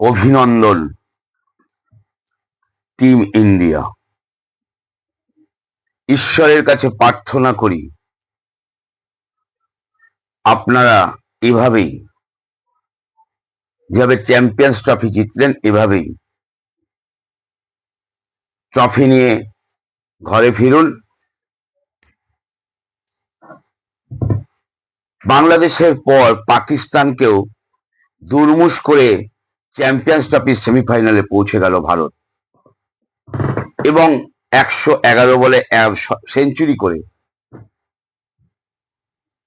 অভিনন্দন team India. ঈশ্বরের কাছে প্রার্থনা করি, আপনারা এভাবেই, যেভাবে চ্যাম্পিয়ন্স ট্রফি জিতলেন, এভাবেই ট্রফি নিয়ে ঘরে ফিরুন। বাংলাদেশের পর পাকিস্তানকেও দুর্মুষ করে চ্যাম্পিয়ন্স ট্রফির সেমিফাইনালে পৌঁছে গেল ভারত। এবং একশো এগারো বলে সেঞ্চুরি করে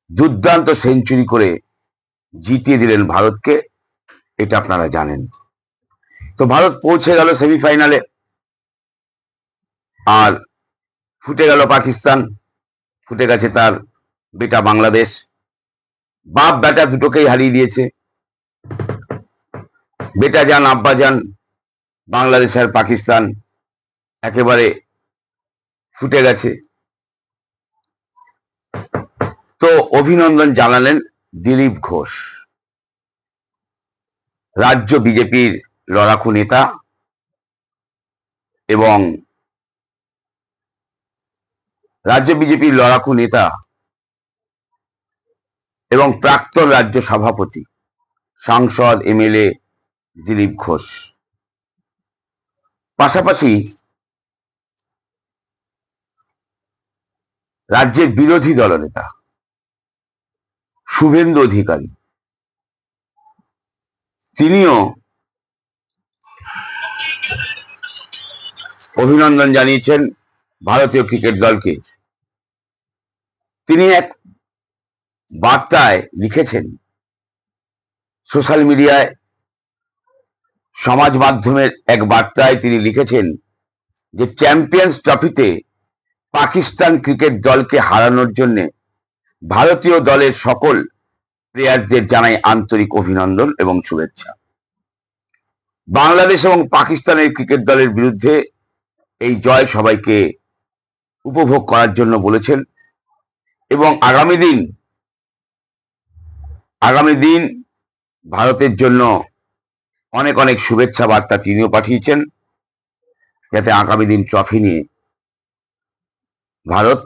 দুর্দান্ত সেঞ্চুরি করে জিতিয়ে দিলেন ভারতকে, এটা আপনারা জানেন। তো ভারত পৌঁছে গেল সেমিফাইনালে আর ফুটে গেল পাকিস্তান, ফুটে গেছে তার বেটা বাংলাদেশ। বাপ বেটা দুটোকেই হারিয়ে দিয়েছে। বেটা যান, আব্বা যান, বাংলাদেশ আর পাকিস্তান একেবারে ফুটে গেছে। তো অভিনন্দন জানালেন দিলীপ ঘোষ। রাজ্য বিজেপির লড়াকু নেতা এবং রাজ্য বিজেপির লড়াকু নেতা এবং প্রাক্তন রাজ্য সভাপতি, সাংসদ, এমএলএ দিলীপ ঘোষ। পাশাপাশি রাজ্যের বিরোধী দলনেতা, শুভেন্দু অধিকারী। তিনিও অভিনন্দন জানিয়েছেন ভারতীয় ক্রিকেট দলকে। তিনি এক বার্তায় লিখেছেন, সোশ্যাল মিডিয়ায় সমাজ মাধ্যমের এক বার্তায় তিনি লিখেছেন যে চ্যাম্পিয়ন্স ট্রফিতে পাকিস্তান ক্রিকেট দলকে হারানোর জন্য ভারতীয় দলের সকল প্লেয়ারদের জানাই আন্তরিক অভিনন্দন এবং শুভেচ্ছা। বাংলাদেশ এবং পাকিস্তানের ক্রিকেট দলের বিরুদ্ধে এই জয় সবাইকে উপভোগ করার জন্য বলেছেন এবং আগামী দিন আগামী দিন ভারতের জন্য অনেক অনেক শুভেচ্ছা বার্তা তিনিও পাঠিয়েছেন। যাতে আগামী দিন ট্রফি নিয়ে ভারত,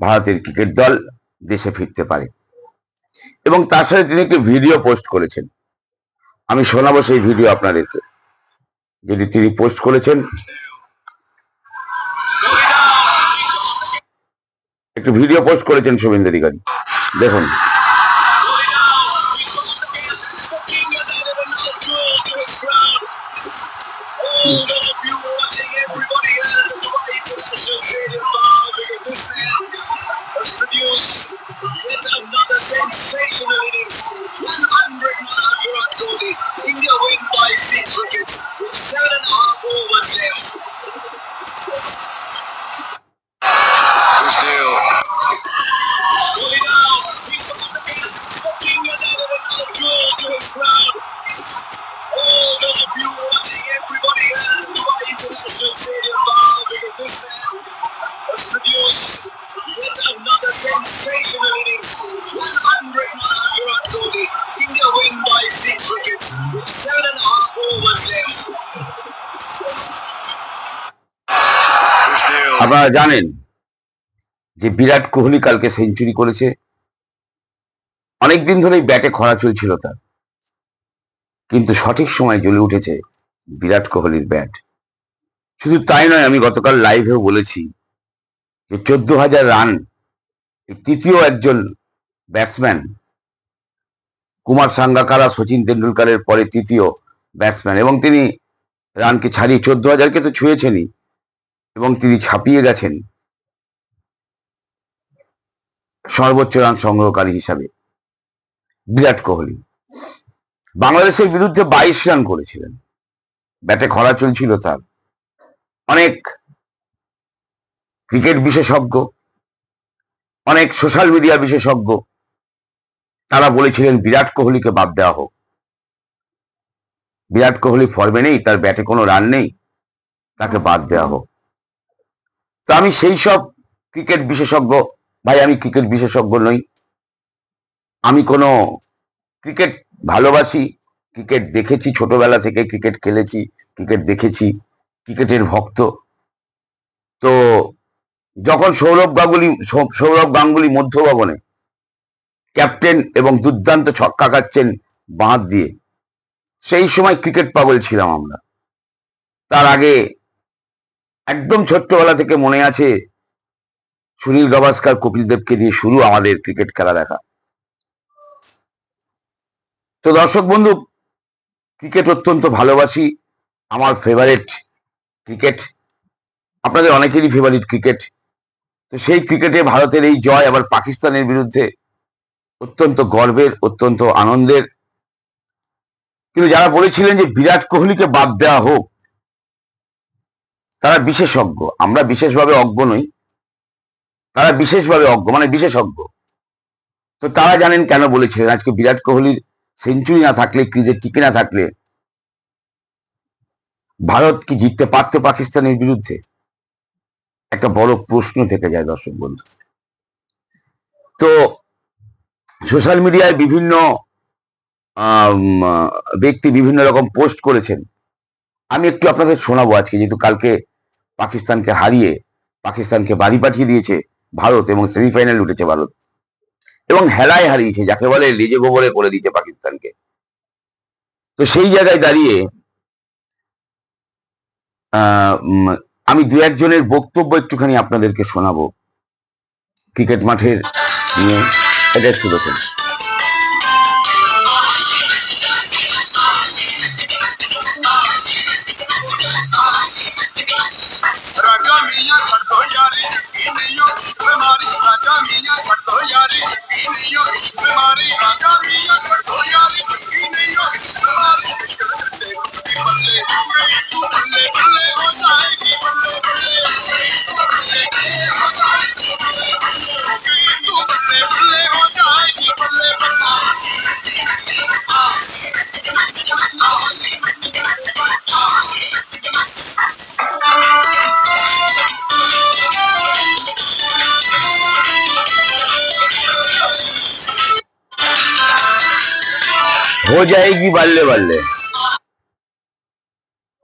ভারতের ক্রিকেট দল দেশে ফিরতে পারে। এবং তার সাথে তিনি একটি ভিডিও পোস্ট করেছেন। আমি শোনাবো সেই ভিডিও আপনাদেরকে। যেটি তিনি পোস্ট করেছেন। একটু ভিডিও পোস্ট করেছেন শুভেন্দু অধিকারী। দেখুন। আপনারা জানেন যে বিরাট কোহলি কালকে সেঞ্চুরি করেছে। অনেকদিন ধরেই ব্যাটে খরা চলছিল তার। কিন্তু সঠিক সময় জ্বলে উঠেছে বিরাট কোহলির ব্যাট। শুধু তাই নয়, আমি গতকাল লাইভেও বলেছি যে চোদ্দ হাজার রান তৃতীয় একজন ব্যাটসম্যান কুমার সাঙ্গাকারা, সচিন তেন্ডুলকারের পরে তৃতীয় ব্যাটসম্যান এবং তিনি রানকে ছাড়িয়ে চোদ্দ হাজারকে তো ছুঁয়েছেনই। এবং তিনি ছাপিয়ে গেছেন সর্বোচ্চ রান সংগ্রহকারী হিসাবে। বিরাট কোহলি। বাংলাদেশের বিরুদ্ধে বাইশ রান করেছিলেন। ব্যাটে খরা চলছিল তার। অনেক ক্রিকেট বিশেষজ্ঞ, অনেক সোশ্যাল মিডিয়া বিশেষজ্ঞ, তারা বলেছিলেন, বিরাট কোহলিকে বাদ দেওয়া হোক। বিরাট কোহলি ফর্মে নেই, তার ব্যাটে কোনো রান নেই, তাকে বাদ দেওয়া হোক। তো আমি সেই সব ক্রিকেট বিশেষজ্ঞ, ভাই আমি ক্রিকেট বিশেষজ্ঞ নই। আমি কোনো ক্রিকেট ভালোবাসি, ক্রিকেট দেখেছি ছোটবেলা থেকে, ক্রিকেট খেলেছি, ক্রিকেট দেখেছি, ক্রিকেটের ভক্ত। তো যখন সৌরভ গাঙ্গুলি সৌরভ গাঙ্গুলি মধ্যভবনে ক্যাপ্টেন এবং দুর্দান্ত ছক্কা খাচ্ছেন বাঁধ দিয়ে, সেই সময় ক্রিকেট পাগল ছিলাম আমরা। তার আগে একদম ছোট্টবেলা থেকে মনে আছে সুনীল গাভাস্কার, কপিল দেবকে দিয়ে শুরু আমাদের ক্রিকেট খেলা দেখা। তো দর্শক বন্ধু, ক্রিকেট অত্যন্ত ভালোবাসি, আমার ফেভারিট ক্রিকেট। আপনাদের অনেকেরই ফেভারিট ক্রিকেট। তো সেই ক্রিকেটে ভারতের এই জয় আবার পাকিস্তানের বিরুদ্ধে অত্যন্ত গর্বের, অত্যন্ত আনন্দের। কিন্তু যারা বলেছিলেন যে বিরাট কোহলিকে বাদ দেওয়া হোক তারা বিশেষজ্ঞ। আমরা বিশেষভাবে অজ্ঞ নই। তারা বিশেষভাবে অজ্ঞ মানে বিশেষজ্ঞ। তো তারা জানেন কেন বলেছিলেন, আজকে বিরাট কোহলির সেঞ্চুরি না থাকলে ক্রিজে টিকে না থাকলে, ভারত কি জিততে পারতো পাকিস্তানের বিরুদ্ধে? একটা বড় প্রশ্ন থেকে যায়, দর্শক বন্ধু। তো সোশ্যাল মিডিয়ায় বিভিন্ন ব্যক্তি বিভিন্ন রকম পোস্ট করেছেন। আমি একটু আপনাদের শোনাবো আজকে, যেহেতু কালকে পাকিস্তানকে হারিয়ে পাকিস্তানকে বাড়ি পাঠিয়ে দিয়েছে ভারত এবং সেমিফাইনাল উঠেছে ভারত। এবং হেলায় হারিয়েছে, যাকে বলে লেজে গোবরে করে দিয়েছে পাকিস্তানকে। তো সেই জায়গায় দাঁড়িয়ে আমি দু একজনের বক্তব্য একটুখানি আপনাদেরকে শোনাবো। ক্রিকেট মাঠের নিয়ে এটা একটু দেখুন हो जाएगी बल्ले बल्ले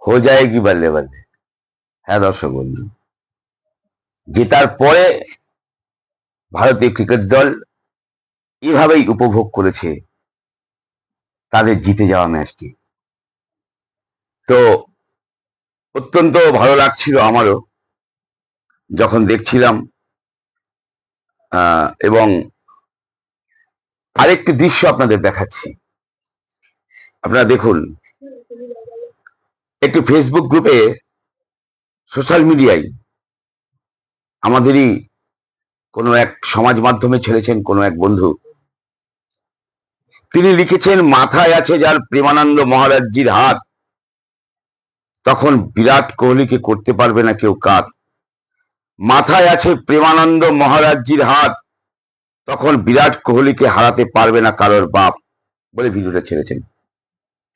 हो जाएगी बल्ले बल्ले হ্যাঁ দর্শক বন্ধু জেতার পরে ভারতীয় ক্রিকেট দল এভাবেই উপভোগ করেছে তাদের জিতে যাওয়া ম্যাচটি তো অত্যন্ত ভালো লাগছিল আমারও যখন দেখছিলাম আহ, এবং আরেকটি দৃশ্য আপনাদের দেখাচ্ছি আপনারা দেখুন, একটি ফেসবুক গ্রুপে সোশ্যাল মিডিয়ায় আমাদেরই কোনো এক সমাজ মাধ্যমে ছেড়েছেন কোনো এক বন্ধু। তিনি লিখেছেন, মাথায় আছে যার প্রেমানন্দ মহারাজজির হাত। তখন বিরাট কোহলিকে করতে পারবে না কেউ কাজ মাথায় আছে প্রেমানন্দ মহারাজজির হাত। তখন বিরাট কোহলিকে হারাতে পারবে না কারোর বাপ, বলে ভিডিওটা ছেড়েছেন।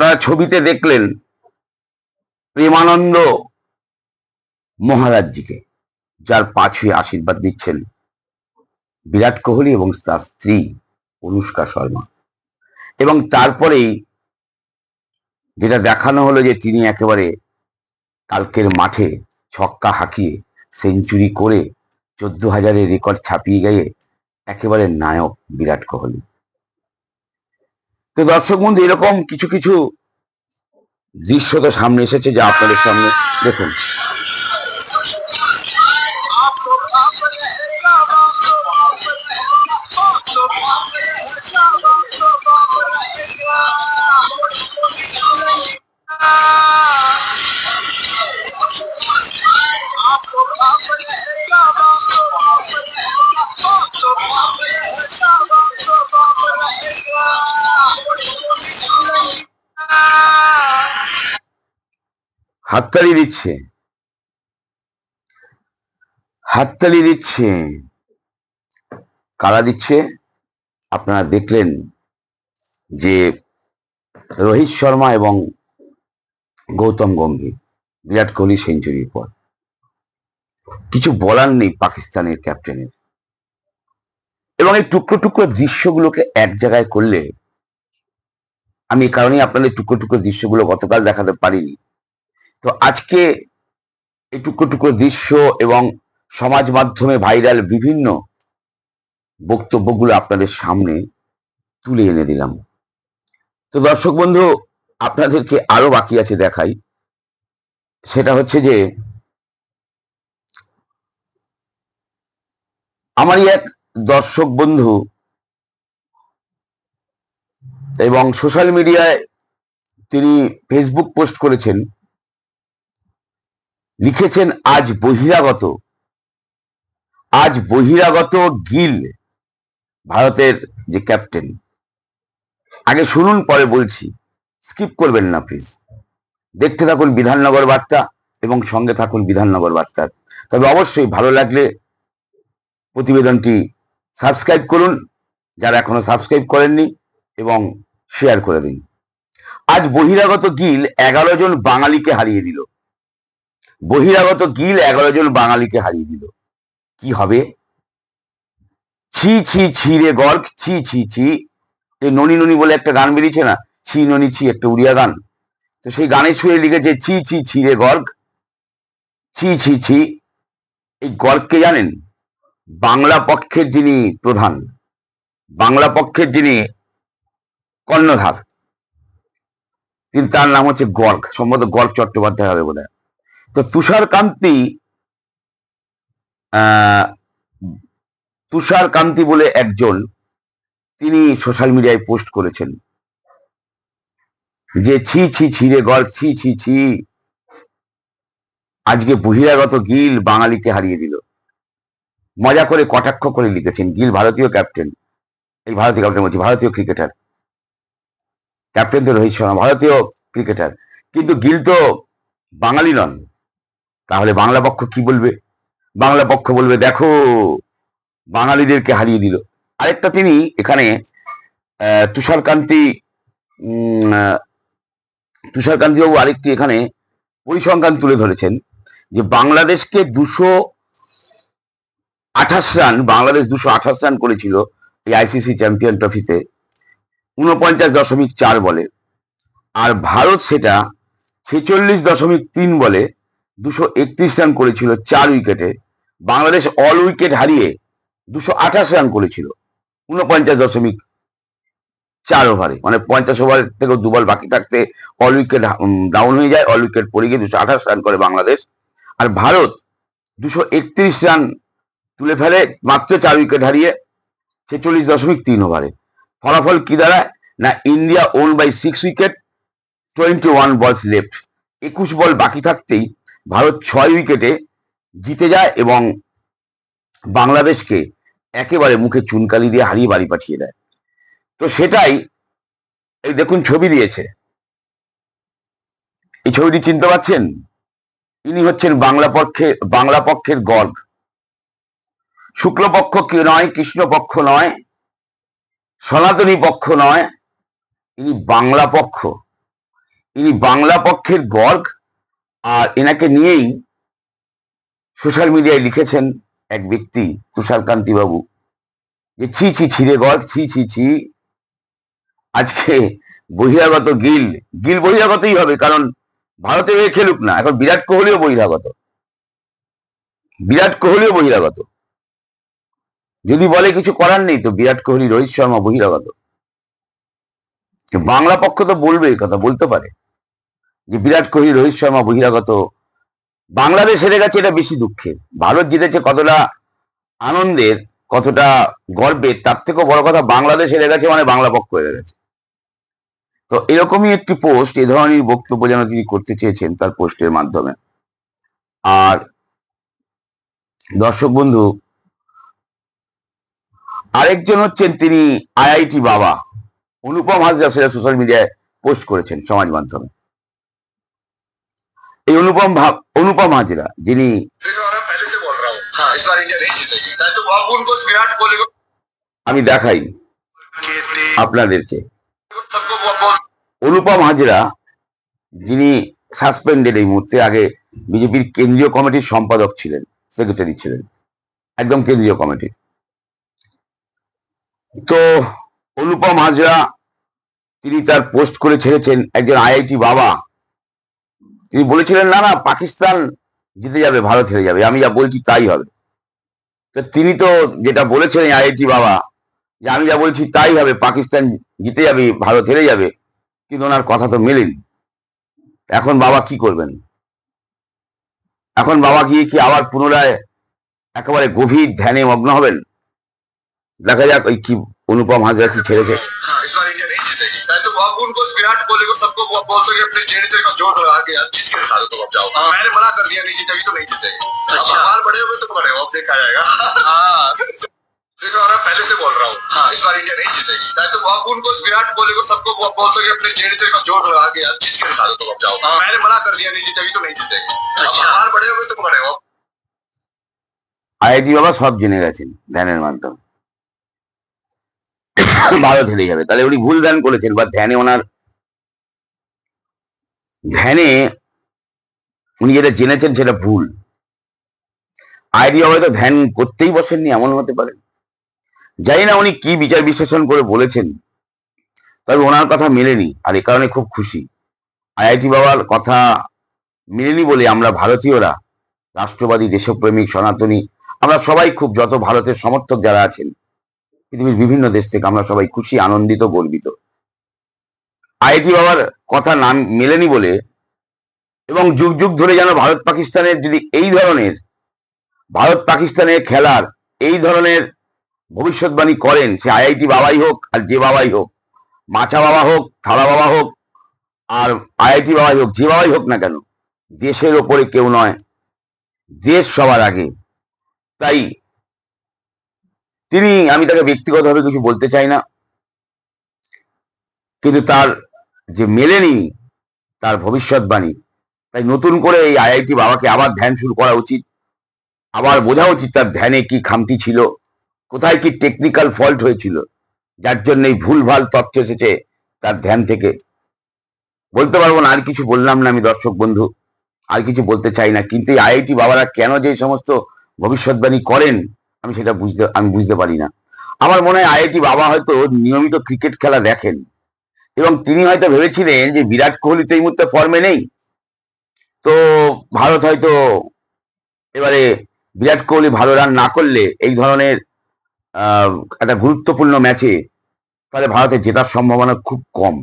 আপনারা ছবিতে দেখলেন প্রেমানন্দ মহারাজজিকে, যার পাছুয়ে আশীর্বাদ দিচ্ছেন বিরাট কোহলি এবং তার স্ত্রী অনুষ্কা শর্মা। এবং তারপরেই যেটা দেখানো হলো যে তিনি একেবারে কালকের মাঠে ছক্কা হাঁকিয়ে সেঞ্চুরি করে চোদ্দ হাজারের রেকর্ড ছাপিয়ে গিয়ে একেবারে নায়ক বিরাট কোহলি। তো দর্শক বন্ধু এরকম কিছু কিছু দৃশ্য তো সামনে এসেছে যা আপনাদের সামনে দেখুন। হাততালি দিচ্ছে। হাততালি দিচ্ছে। কারা দিচ্ছে? আপনারা দেখলেন যে রোহিত শর্মা এবং গৌতম গম্ভীর, বিরাট কোহলি সেঞ্চুরির পর। কিছু বলার নেই পাকিস্তানের ক্যাপ্টেনের। এবং এই টুকরো টুকরো দৃশ্যগুলোকে এক জায়গায় করলে আমি এই কারণেই আপনাদের টুকরো টুকরো দৃশ্যগুলো গতকাল দেখাতে পারিনি। তো আজকে এই টুকরো টুকরো দৃশ্য এবং সমাজ মাধ্যমে ভাইরাল বিভিন্ন বক্তব্যগুলো আপনাদের সামনে তুলে এনে দিলাম। তো দর্শক বন্ধু, আপনাদেরকে আরও বাকি আছে দেখাই। সেটা হচ্ছে যে আমারই এক দর্শক বন্ধু এবং সোশ্যাল মিডিয়ায় তিনি ফেসবুক পোস্ট করেছেন, লিখেছেন, আজ বহিরাগত আজ বহিরাগত গিল ভারতের যে ক্যাপ্টেন। আগে শুনুন, পরে বলছি। স্কিপ করবেন না প্লিজ দেখতে থাকুন বিধাননগর বার্তা এবং সঙ্গে থাকুন বিধাননগর বার্তার তবে অবশ্যই ভালো লাগলে প্রতিবেদনটি সাবস্ক্রাইব করুন, যারা এখনও সাবস্ক্রাইব করেননি, এবং শেয়ার করে দিন। আজ বহিরাগত গিল এগারো জন বাঙালিকে হারিয়ে দিল। বহিরাগত গিল এগারো জন বাঙালিকে হারিয়ে দিল। কি হবে? ছি ছি ছি রে গর্গ, ছি ছি ছি। এই ননি ননি বলে একটা গান বেরিয়েছে না? ছি, ননি, ছি, একটা উড়িয়া গান। তো সেই গানে ছুঁয়ে লিখেছে, ছি ছি ছি রে গর্গ, ছি ছি ছি। এই গর্গকে জানেন? বাংলা পক্ষের যিনি প্রধান, বাংলা পক্ষের যিনি কর্ণধার। তার নাম হচ্ছে গর্গ সম্ভবত গর্গ চট্টোপাধ্যায় হবে বোধ তো তুষার কান্তি আহ, তুষার কান্তি বলে একজন তিনি সোশ্যাল মিডিয়ায় পোস্ট করেছেন। যে ছি ছি ছি ছিঁড়ে গল ছি ছি ছি। আজকে বহিরাগত গিল বাঙালিকে হারিয়ে দিল। মজা করে কটাক্ষ করে লিখেছেন গিল ভারতীয় ক্যাপ্টেন এই ভারতীয় ক্যাপ্টেন বলছি ভারতীয় ক্রিকেটার ক্যাপ্টেন তো রোহিত শর্মা ভারতীয় ক্রিকেটার। কিন্তু গিল তো বাঙালি নন। তাহলে বাংলা পক্ষ কি বলবে? বাংলা পক্ষ বলবে দেখো বাঙালিদেরকে হারিয়ে দিল। আরেকটা তিনি এখানে তুষারকান্তি উম, আহ, তুষারকান্তি বাবু আরেকটি এখানে পরিসংখ্যান তুলে ধরেছেন যে বাংলাদেশকে দুশো আঠাশ রান বাংলাদেশ দুশো আঠাশ রান করেছিল এই আইসিসি চ্যাম্পিয়ন ট্রফিতে। উনপঞ্চাশ দশমিক চার বলে। আর ভারত সেটা ছেচল্লিশ দশমিক তিন বলে, দুশো একত্রিশ রান করেছিল চার উইকেটে। বাংলাদেশ অল উইকেট হারিয়ে দুশো আঠাশ রান করেছিল উনপঞ্চাশ দশমিক চার ওভারে মানে পঞ্চাশ ওভার থেকে দু বল বাকি থাকতে অল উইকেট ডাউন হয়ে যায় অল উইকেট পড়ে গিয়ে দুশো আঠাশ রান করে বাংলাদেশ। আর ভারত দুশো একত্রিশ রান তুলে ফেলে, মাত্র চার উইকেট হারিয়ে ছেচল্লিশ দশমিক তিন ওভারে ফলাফল কি দাঁড়ায়? না India won by six wicket twenty one balls left একুশ বল বাকি থাকতেই ভারত ছয় উইকেটে জিতে যায় এবং বাংলাদেশকে একেবারে মুখে চুনকালি দিয়ে হারিয়ে বাড়ি পাঠিয়ে দেয়। তো সেটাই এই দেখুন ছবি দিয়েছে। এই ছবিটি চিনতে পারছেন ইনি হচ্ছেন বাংলা পক্ষে, বাংলা পক্ষের গর্গ। শুক্লপক্ষ কি নয়, কৃষ্ণপক্ষ নয় সনাতনী পক্ষ নয়, ইনি বাংলা পক্ষ। ইনি বাংলা পক্ষের গর্গ আর এনাকে নিয়েই সোশ্যাল মিডিয়ায় লিখেছেন এক ব্যক্তি তুষারকান্তি বাবু। যে ছি ছি ছিঁড়ে গর্গ ছি ছি ছি। আজকে বহিরাগত গিল গিল বহিরাগতই হবে, কারণ ভারতে খেলুক না। এখন বিরাট কোহলিও বহিরাগত। বিরাট কোহলিও বহিরাগত। যদি বলে কিছু করার নেই, তো বিরাট কোহলি, রোহিত শর্মা বহিরাগত। বাংলা পক্ষ তো বলবে কথা বলতে পারে। যে বিরাট কোহলি, রোহিত শর্মা বহিরাগত, বাংলাদেশ হেরে গেছে, এটা বেশি দুঃখের। ভারত জিতেছে কতটা আনন্দের, কতটা গর্বের, তার থেকেও বড় কথা, বাংলাদেশ হেরে গেছে মানে বাংলা পক্ষ হেরে গেছে। তো এরকমই একটি পোস্ট, এ ধরনের বক্তব্য যেন তিনি করতে চেয়েছেন তার পোস্টের মাধ্যমে। আর দর্শক বন্ধু আরেকজন হচ্ছেন তিনি আইআইটি বাবা। অনুপম হাজরা সেটা সোশ্যাল মিডিয়ায় পোস্ট করেছেন সমাজ মাধ্যমে। এই অনুপম ভাব অনুপম হাজরা, যিনি আমি দেখাই আপনাদেরকে। অনুপম হাজরা, যিনি সাসপেন্ডেড এই মুহূর্তে, আগে বিজেপির কেন্দ্রীয় কমিটির সম্পাদক ছিলেন সেক্রেটারি ছিলেন, একদম কেন্দ্রীয় কমিটির। তো অনুপম হাজরা, তিনি তার পোস্ট করে ছেড়েছেন একজন আইআইটি বাবা। তিনি বলেছিলেন, না না, পাকিস্তান জিতে যাবে, ভারত হেরে যাবে, আমি যা বলছি তাই হবে। তো তিনি তো যেটা বলেছেন আইআইটি বাবা, যে আমি যা বলছি তাই হবে, পাকিস্তান জিতে যাবে, ভারত হেরে যাবে, কিন্তু ওনার কথা তো মেলেনি। এখন বাবা কি করবেন? এখন বাবা গিয়ে কি আবার পুনরায় একেবারে গভীর ধ্যানে মগ্ন হবেন? দেখা যাক ওই কি অনুপম হাজরা কি ছেড়েছে हाँ इस बार इंडिया नहीं जीतेगी मैं तो अब उनको विराट कोहली को सबको वो बोल दो कि अपने चेहरे का जोर लगा के यार जीत के दिखा दो तुम अब जाओ मैंने मना कर दिया नहीं जीतेगी तो नहीं जीतेगी अब सवाल बड़े हुए तो बड़े हो अब देखा जाएगा हाँ देखो और मैं पहले से बोल रहा हूँ हाँ इस बार इंडिया नहीं जीतेगी मैं तो अब उनको विराट कोहली को सबको वो बोल दो कि अपने चेहरे का जोर लगा के यार जीत के दिखा दो तुम अब जाओ मैंने मना कर दिया नहीं जीतेगी तो नहीं जीतेगी अब सवाल बड़े हुए तो बड़े हो আইআইটি বাবা সব জেনে গেছেন ধ্যানের মাধ্যমে ভারত হেরে যাবে। তাহলে উনি ভুল ধ্যান করেছেন, বা ধ্যানে ওনার ধ্যানে উনি যেটা জেনেছেন সেটা ভুল। আইডি হয়তো ধ্যান করতেই বসেননি এমন হতে পারে। জানি না উনি কি বিচার বিশ্লেষণ করে বলেছেন, তবে ওনার কথা মেলেনি, আর এ কারণে খুব খুশি। আইআইটি বাবার কথা মেলেনি বলে আমরা ভারতীয়রা, রাষ্ট্রবাদী, দেশপ্রেমিক, সনাতনী, আমরা সবাই খুব, যত ভারতের সমর্থক যারা আছেন পৃথিবীর বিভিন্ন দেশ থেকে আমরা সবাই খুশি, আনন্দিত, গর্বিত। আইআইটি বাবার কথা নাম মেলেনি বলে এবং যুগ যুগ ধরে যেন ভারত পাকিস্তানের যদি এই ধরনের, ভারত পাকিস্তানের খেলার এই ধরনের ভবিষ্যৎবাণী করেন, সে আইআইটি বাবাই হোক আর যে বাবাই হোক মাছা বাবা হোক, থালা বাবা হোক, আর আইআইটি বাবাই হোক, যে বাবাই হোক না কেন, দেশের ওপরে কেউ নয়, দেশ সবার আগে। তাই তিনি, আমি তাকে ব্যক্তিগতভাবে কিছু বলতে চাই না। কিন্তু তার যে মেলেনি, তার ভবিষ্যৎবাণী, তাই নতুন করে এই আইআইটি বাবাকে আবার ধ্যান শুরু করা উচিত। আবার বোঝা উচিত তার ধ্যানে কি খামতি ছিল, কোথায় কি টেকনিক্যাল ফল্ট হয়েছিল, যার জন্য এই ভুলভাল তথ্য এসেছে তার ধ্যান থেকে। বলতে পারব না, আর কিছু বললাম না আমি দর্শক বন্ধু, আর কিছু বলতে চাই না। কিন্তু এই আইআইটি বাবারা কেন যে সমস্ত ভবিষ্যৎবাণী করেন আমি সেটা বুঝতে, আমি বুঝতে পারি না। আমার মনে হয় আইআইটি বাবা হয়তো নিয়মিত ক্রিকেট খেলা দেখেন এবং তিনি হয়তো ভেবেছিলেন যে বিরাট কোহলি তো এই মুহূর্তে ফর্মে নেই। তো ভারত হয়তো এবারে বিরাট কোহলি ভালো রান না করলে এই ধরনের একটা গুরুত্বপূর্ণ ম্যাচে তাহলে ভারতের জেতার সম্ভাবনা খুব কম।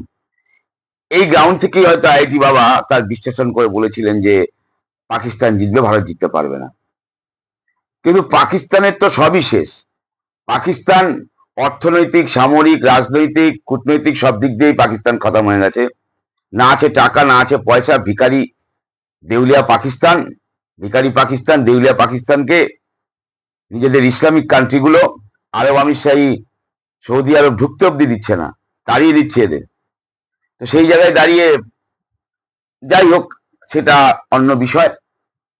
এই গ্রাউন্ড থেকেই হয়তো আইআইটি বাবা তার বিশ্লেষণ করে বলেছিলেন যে পাকিস্তান জিতবে, ভারত জিততে পারবে না। কিন্তু পাকিস্তানের তো সবই শেষ। পাকিস্তান অর্থনৈতিক, সামরিক, রাজনৈতিক, কূটনৈতিক সব দিক দিয়েই পাকিস্তান খতম হয়ে গেছে। না আছে টাকা, না আছে পয়সা ভিকারি দেউলিয়া পাকিস্তান, ভিখারি পাকিস্তান, দেউলিয়া পাকিস্তানকে নিজেদের ইসলামিক কান্ট্রিগুলো আরব আমির শাহী সৌদি আরব ঢুকতে অব্দি দিচ্ছে না, তাড়িয়ে দিচ্ছে এদের। তো সেই জায়গায় দাঁড়িয়ে যাই হোক, সেটা অন্য বিষয়।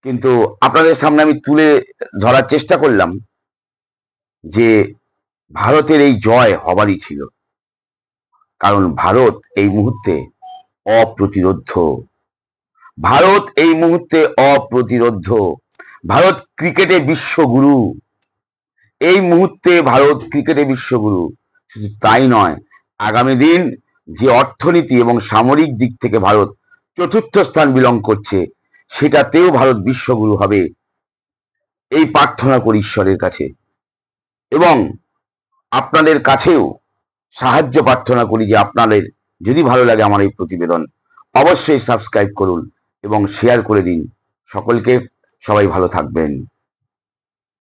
কিন্তু আপনাদের সামনে আমি তুলে ধরার চেষ্টা করলাম যে ভারতের এই জয় হবারই ছিল। কারণ ভারত এই মুহূর্তে অপ্রতিরোধ্য। ভারত এই মুহূর্তে অপ্রতিরোধ্য। ভারত ক্রিকেটে বিশ্বগুরু। এই মুহূর্তে ভারত ক্রিকেটে বিশ্বগুরু। শুধু তাই নয়, আগামী দিন যে অর্থনীতি এবং সামরিক দিক থেকে ভারত চতুর্থ স্থান বিলং করছে সেটাতেও ভারত বিশ্বগুরু হবে। এই প্রার্থনা করি ঈশ্বরের কাছে। এবং আপনাদের কাছেও সাহায্য প্রার্থনা করি যে আপনাদের যদি ভালো লাগে আমার এই প্রতিবেদন, অবশ্যই সাবস্ক্রাইব করুন এবং শেয়ার করে দিন। সকলকে সবাই ভালো থাকবেন।